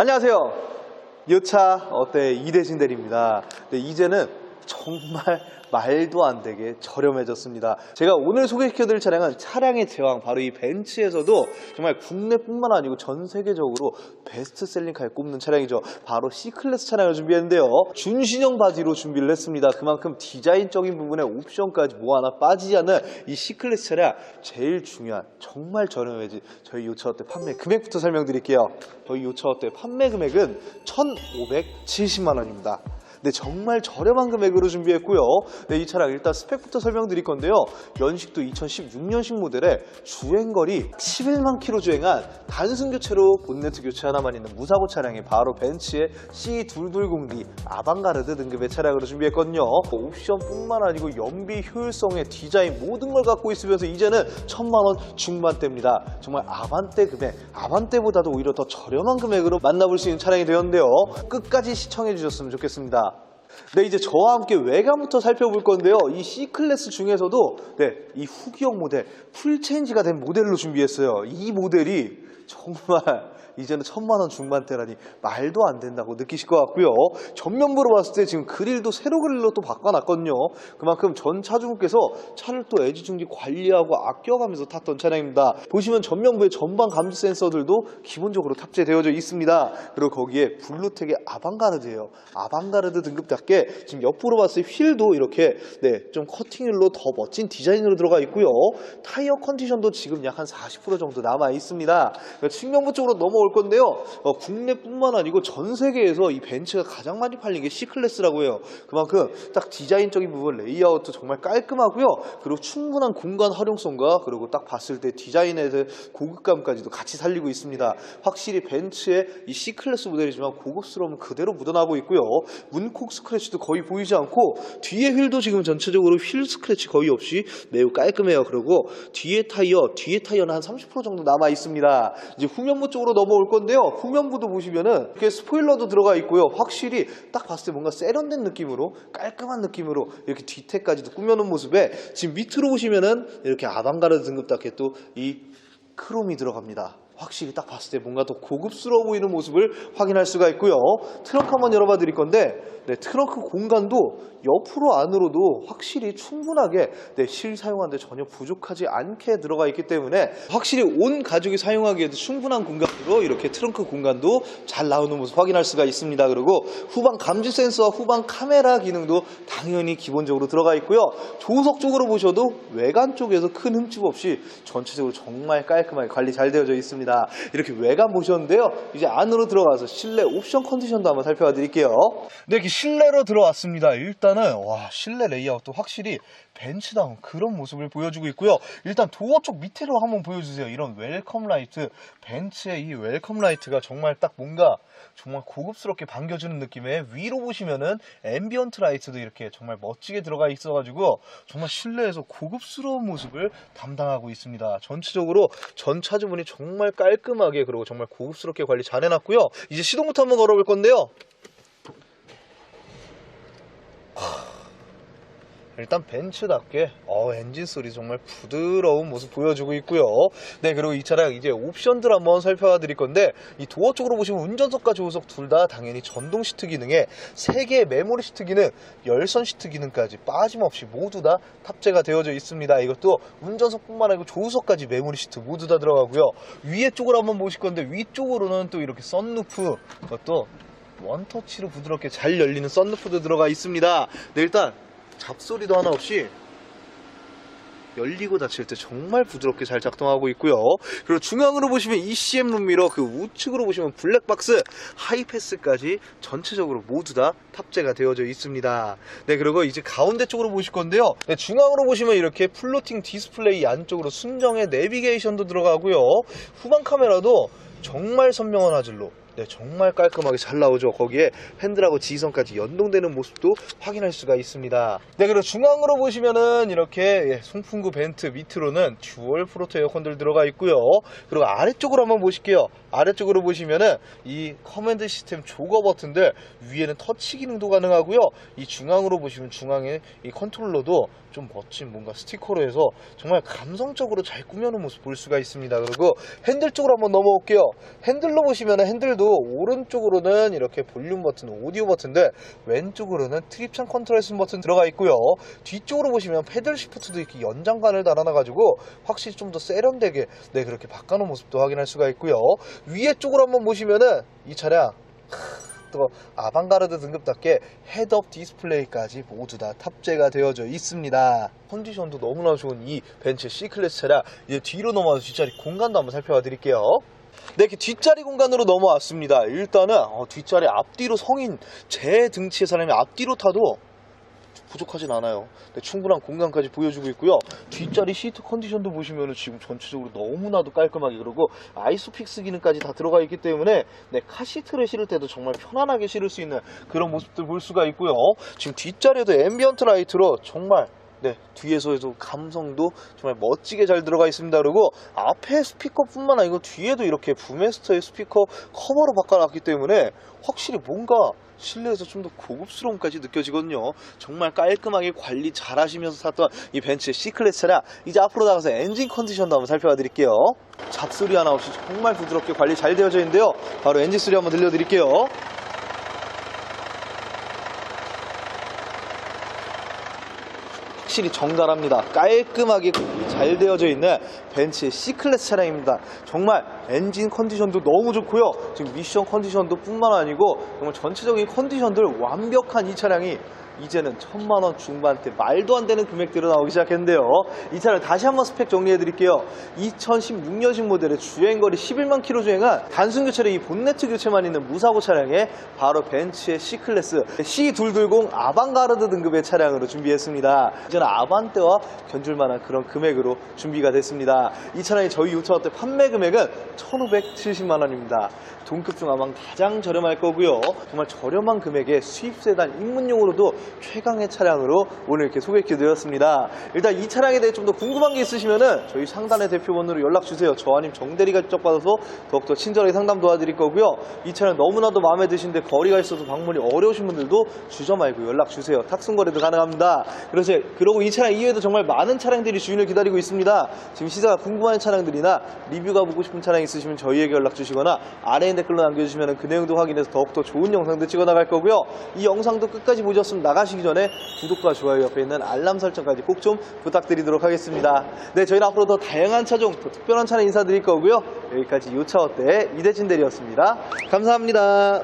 안녕하세요. 여차 어때 이대진 대리입니다. 네, 이제는 정말 말도 안 되게 저렴해졌습니다. 제가 오늘 소개시켜드릴 차량은 차량의 제왕 바로 이 벤츠에서도 정말 국내뿐만 아니고 전 세계적으로 베스트셀링카에 꼽는 차량이죠. 바로 C클래스 차량을 준비했는데요. 준신형 바디로 준비를 했습니다. 그만큼 디자인적인 부분에 옵션까지 뭐 하나 빠지지 않는 이 C클래스 차량 제일 중요한 정말 저렴해진 저희 요차어 때 판매 금액부터 설명드릴게요. 저희 요차어 때 판매 금액은 1,570만 원입니다. 네, 정말 저렴한 금액으로 준비했고요. 네, 이 차량 일단 스펙부터 설명드릴 건데요. 연식도 2016년식 모델에 주행거리 11만 킬로 주행한 단순 교체로 본네트 교체 하나만 있는 무사고 차량이 바로 벤츠의 C220D 아방가르드 등급의 차량으로 준비했거든요. 옵션뿐만 아니고 연비, 효율성의 디자인 모든 걸 갖고 있으면서 이제는 천만 원 중반대입니다. 정말 아반떼 금액, 아반떼보다도 오히려 더 저렴한 금액으로 만나볼 수 있는 차량이 되었는데요. 끝까지 시청해 주셨으면 좋겠습니다. 네, 이제 저와 함께 외관부터 살펴볼 건데요. 이 C클래스 중에서도 네, 이 후기형 모델, 풀체인지가 된 모델로 준비했어요. 이 모델이 정말 이제는 천만 원 중반대라니 말도 안 된다고 느끼실 것 같고요. 전면부로 봤을 때 지금 그릴도 세로 그릴로 또 바꿔놨거든요. 그만큼 전 차주분께서 차를 또 애지중지 관리하고 아껴가면서 탔던 차량입니다. 보시면 전면부에 전방 감지 센서들도 기본적으로 탑재되어져 있습니다. 그리고 거기에 블루텍의 아방가르드예요. 아방가르드 등급답게 지금 옆으로 봤을 때 휠도 이렇게 네, 좀 커팅률로 더 멋진 디자인으로 들어가 있고요. 타이어 컨디션도 지금 약 한 40% 정도 남아 있습니다. 그러니까 측면부 쪽으로 넘어올 건데요. 어, 국내뿐만 아니고 전 세계에서 이 벤츠가 가장 많이 팔린 게 C클래스라고 해요. 그만큼 딱 디자인적인 부분 레이아웃도 정말 깔끔하고요. 그리고 충분한 공간 활용성과 그리고 딱 봤을 때 디자인에 대한 고급감까지도 같이 살리고 있습니다. 확실히 벤츠의 이 C클래스 모델이지만 고급스러움은 그대로 묻어나고 있고요. 문콕 스크래치도 거의 보이지 않고 뒤에 휠도 지금 전체적으로 휠 스크래치 거의 없이 매우 깔끔해요. 그리고 뒤에 타이어, 뒤에 타이어는 한 30% 정도 남아 있습니다. 이제 후면부 쪽으로 넘어 올 건데요. 후면부도 보시면은 이렇게 스포일러도 들어가 있고요. 확실히 딱 봤을 때 뭔가 세련된 느낌으로 깔끔한 느낌으로 이렇게 뒤태까지도 꾸며놓은 모습에 지금 밑으로 보시면은 이렇게 아방가르드 등급 답게 또 이 크롬이 들어갑니다. 확실히 딱 봤을 때 뭔가 더 고급스러워 보이는 모습을 확인할 수가 있고요. 트렁크 한번 열어봐 드릴 건데 네, 트렁크 공간도 옆으로 안으로도 확실히 충분하게 네, 실 사용하는데 전혀 부족하지 않게 들어가 있기 때문에 확실히 온 가족이 사용하기에도 충분한 공간으로 이렇게 트렁크 공간도 잘 나오는 모습 확인할 수가 있습니다. 그리고 후방 감지 센서와 후방 카메라 기능도 당연히 기본적으로 들어가 있고요. 조석 쪽으로 보셔도 외관 쪽에서 큰 흠집 없이 전체적으로 정말 깔끔하게 관리 잘 되어져 있습니다. 이렇게 외관 보셨는데요. 이제 안으로 들어가서 실내 옵션 컨디션도 한번 살펴봐 드릴게요. 네, 이렇게 실내로 들어왔습니다. 일단은 와 실내 레이아웃도 확실히 벤츠다운 그런 모습을 보여주고 있고요. 일단 도어 쪽 밑으로 한번 보여주세요. 이런 웰컴 라이트, 벤츠의 이 웰컴 라이트가 정말 딱 뭔가 정말 고급스럽게 반겨주는 느낌의 위로 보시면은 앰비언트 라이트도 이렇게 정말 멋지게 들어가 있어가지고 정말 실내에서 고급스러운 모습을 담당하고 있습니다. 전체적으로 전 차주분이 정말 깔끔하게 그리고 정말 고급스럽게 관리 잘 해놨고요. 이제 시동부터 한번 걸어볼 건데요. 일단 벤츠답게 어, 엔진 소리 정말 부드러운 모습 보여주고 있고요. 네 그리고 이 차량 이제 옵션들 한번 살펴봐 드릴 건데 이 도어 쪽으로 보시면 운전석과 조수석 둘 다 당연히 전동 시트 기능에 3개의 메모리 시트 기능, 열선 시트 기능까지 빠짐없이 모두 다 탑재가 되어져 있습니다. 이것도 운전석뿐만 아니고 조수석까지 메모리 시트 모두 다 들어가고요. 위에 쪽으로 한번 보실 건데 위쪽으로는 또 이렇게 썬루프 그것도 원터치로 부드럽게 잘 열리는 썬루프도 들어가 있습니다. 네, 일단 잡소리도 하나 없이 열리고 닫힐 때 정말 부드럽게 잘 작동하고 있고요. 그리고 중앙으로 보시면 ECM 룸미러 그 우측으로 보시면 블랙박스 하이패스까지 전체적으로 모두 다 탑재가 되어져 있습니다. 네 그리고 이제 가운데 쪽으로 보실 건데요. 네, 중앙으로 보시면 이렇게 플로팅 디스플레이 안쪽으로 순정의 내비게이션도 들어가고요. 후방 카메라도 정말 선명한 화질로 네, 정말 깔끔하게 잘 나오죠. 거기에 핸들하고 지선까지 연동되는 모습도 확인할 수가 있습니다. 네, 그리고 중앙으로 보시면은 이렇게 예, 송풍구 벤트 밑으로는 듀얼 프로토 에어컨들 들어가 있고요. 그리고 아래쪽으로 한번 보실게요. 아래쪽으로 보시면은 이 커맨드 시스템 조거 버튼들 위에는 터치 기능도 가능하고요. 이 중앙으로 보시면 중앙에 이 컨트롤러도 좀 멋진 뭔가 스티커로 해서 정말 감성적으로 잘 꾸며놓은 모습 볼 수가 있습니다. 그리고 핸들 쪽으로 한번 넘어올게요. 핸들로 보시면 핸들도 오른쪽으로는 이렇게 볼륨 버튼, 오디오 버튼들 왼쪽으로는 트립 창 컨트롤 쓴 버튼 들어가 있고요. 뒤쪽으로 보시면 패들 시프트도 이렇게 연장관을 달아놔가지고 확실히 좀 더 세련되게 네 그렇게 바꿔놓은 모습도 확인할 수가 있고요. 위에 쪽으로 한번 보시면은 이 차량 또 아방가르드 등급답게 헤드업 디스플레이까지 모두 다 탑재가 되어져 있습니다. 컨디션도 너무나 좋은 이 벤츠 C클래스 차량 이제 뒤로 넘어와서 뒷자리 공간도 한번 살펴봐 드릴게요. 네, 이렇게 뒷자리 공간으로 넘어왔습니다. 일단은 어, 뒷자리 앞뒤로 성인 제 등치의 사람이 앞뒤로 타도 부족하진 않아요. 네, 충분한 공간까지 보여주고 있고요. 뒷자리 시트 컨디션도 보시면 지금 전체적으로 너무나도 깔끔하게 그러고 아이소픽스 기능까지 다 들어가 있기 때문에 네, 카시트를 실을 때도 정말 편안하게 실을 수 있는 그런 모습들 볼 수가 있고요. 지금 뒷자리에도 앰비언트 라이트로 정말 네, 뒤에서도 감성도 정말 멋지게 잘 들어가 있습니다. 그리고 앞에 스피커뿐만 아니고 뒤에도 이렇게 부메스터의 스피커 커버로 바꿔놨기 때문에 확실히 뭔가 실내에서 좀 더 고급스러움까지 느껴지거든요. 정말 깔끔하게 관리 잘 하시면서 탔던 이 벤츠의 C클래스 차량 이제 앞으로 나가서 엔진 컨디션도 한번 살펴봐 드릴게요. 잡소리 하나 없이 정말 부드럽게 관리 잘 되어져 있는데요. 바로 엔진 소리 한번 들려드릴게요. 확실히 정갈합니다. 깔끔하게 잘 되어져 있는 벤츠의 C클래스 차량입니다. 정말 엔진 컨디션도 너무 좋고요. 지금 미션 컨디션도 뿐만 아니고 정말 전체적인 컨디션들 완벽한 이 차량이 이제는 천만 원 중반대 말도 안 되는 금액대로 나오기 시작했는데요. 이 차를 다시 한번 스펙 정리해 드릴게요. 2016년식 모델의 주행거리 11만 킬로 주행한 단순 교체로 이 본네트 교체만 있는 무사고 차량에 바로 벤츠의 C클래스 C220 아방가르드 등급의 차량으로 준비했습니다. 이제는 아반떼와 견줄 만한 그런 금액으로 준비가 됐습니다. 이 차량이 저희 요차원대 판매 금액은 1,570만 원입니다. 동급 중 아마 가장 저렴할 거고요. 정말 저렴한 금액에 수입 세단 입문용으로도 최강의 차량으로 오늘 이렇게 소개해드렸습니다. 일단 이 차량에 대해 좀 더 궁금한 게 있으시면은 저희 상단의 대표 번호로 연락 주세요. 저 아님 정대리가 직접 받아서 더욱더 친절하게 상담 도와드릴 거고요. 이 차량 너무나도 마음에 드신데 거리가 있어서 방문이 어려우신 분들도 주저 말고 연락 주세요. 탁송 거래도 가능합니다. 그래서 그러고 이 차량 이외에도 정말 많은 차량들이 주인을 기다리고 있습니다. 지금 시세가 궁금한 차량들이나 리뷰가 보고 싶은 차량 있으시면 저희에게 연락 주시거나 아래에 댓글로 남겨주시면 그 내용도 확인해서 더욱더 좋은 영상도 찍어 나갈 거고요. 이 영상도 끝까지 보셨으면 나가 시기 전에 구독과 좋아요 옆에 있는 알람 설정까지 꼭 좀 부탁드리도록 하겠습니다. 네, 저희는 앞으로 더 다양한 차종, 더 특별한 차량 인사드릴 거고요. 여기까지 요차 어때 이대진 대리였습니다. 감사합니다.